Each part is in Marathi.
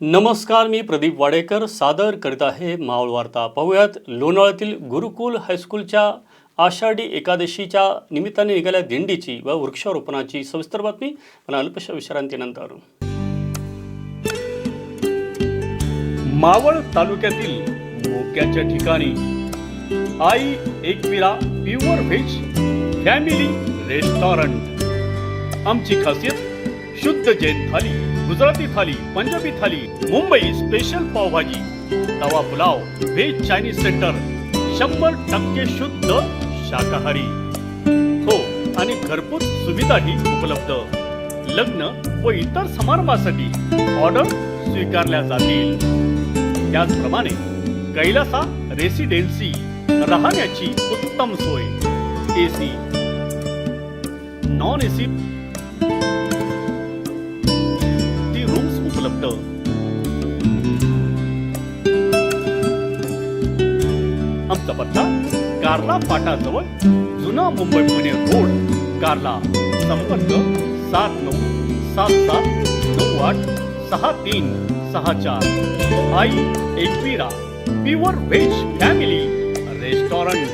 नमस्कार मी प्रदीप वाडेकर. सादर करीत आहे मावळ वार्ता. पाहूयात लोणावळ्यातील गुरुकुल हायस्कूलच्या आषाढी एकादशीच्या निमित्ताने निघाल्या दिंडीची व वृक्षारोपणाची सविस्तर बातमी मला अल्पशा विश्रांतीनंतर. मावळ तालुक्यातील मोक्याच्या ठिकाणी Aai Ekvira pure veg family restaurant. आमची खासियत शुद्ध Jain thali. Gujarati thali Punjabi thali Mumbai special pav bhaji. Tawa pulao veg Chinese centre शंभर टक्के शुद्ध शाकाहारी. हो आणि घरपोच सुविधाही उपलब्ध. लग्न व इतर समारंभासाठी ऑर्डर स्वीकारल्या जातील. त्याचप्रमाणे कैलासा रेसिडेन्सी राहण्याची उत्तम सोय. एसी. नॉन एसी वाटतं. आमचा पत्ता कार्ला फाटाजवळ जुना मुंबई पुणे रोड कार्ला संपर्क सात नऊ सात सात नऊ आठ सहा तीन सहा चार. Aai Ekvira pure veg family restaurant.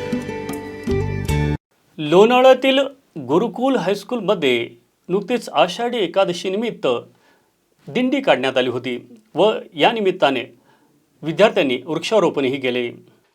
लोणावळ्यातील Gurukul हायस्कूलमध्ये नुकतीच आषाढी एकादशी निमित्त दिंडी काढण्यात आली होती व या निमित्ताने विद्यार्थ्यांनी वृक्षारोपणही केले.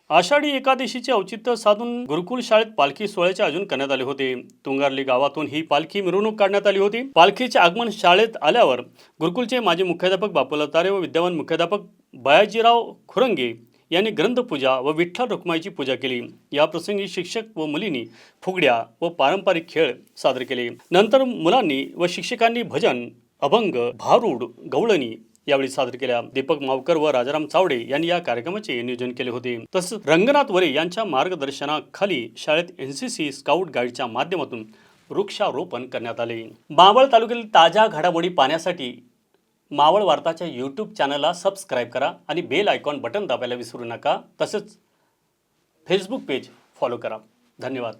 आषाढी एकादशीचे औचित्य साधून गुरुकुल शाळेत पालखी सोहळ्याचे आयोजन करण्यात आले होते. तुंगारली गावातून ही पालखी मिरवणूक काढण्यात आली होती. पालखीचे आगमन शाळेत आल्यावर गुरुकुलचे माजी मुख्याध्यापक बापूला तारे व विद्यमान मुख्याध्यापक बयाजीराव खुरंगे यांनी ग्रंथपूजा व विठ्ठल रुक्माईची पूजा केली. या प्रसंगी शिक्षक व मुलींनी फुगड्या व पारंपरिक खेळ सादर केले. नंतर मुलांनी व शिक्षकांनी भजन अभंग भारूड गवळणी यावेळी सादर केल्या. दीपक मावकर व राजाराम चावडे यांनी या कार्यक्रमाचे नियोजन केले होते. तसंच रंगनाथ वरे यांच्या मार्गदर्शनाखाली शाळेत एन सी सी स्काउट गाईडच्या माध्यमातून वृक्षारोपण करण्यात आले. मावळ तालुक्यातील ताज्या घडामोडी पाहण्यासाठी मावळ वार्ताच्या यूट्यूब चॅनलला सबस्क्राईब करा आणि बेल आयकॉन बटन दाबायला विसरू नका. तसंच फेसबुक पेज फॉलो करा. धन्यवाद.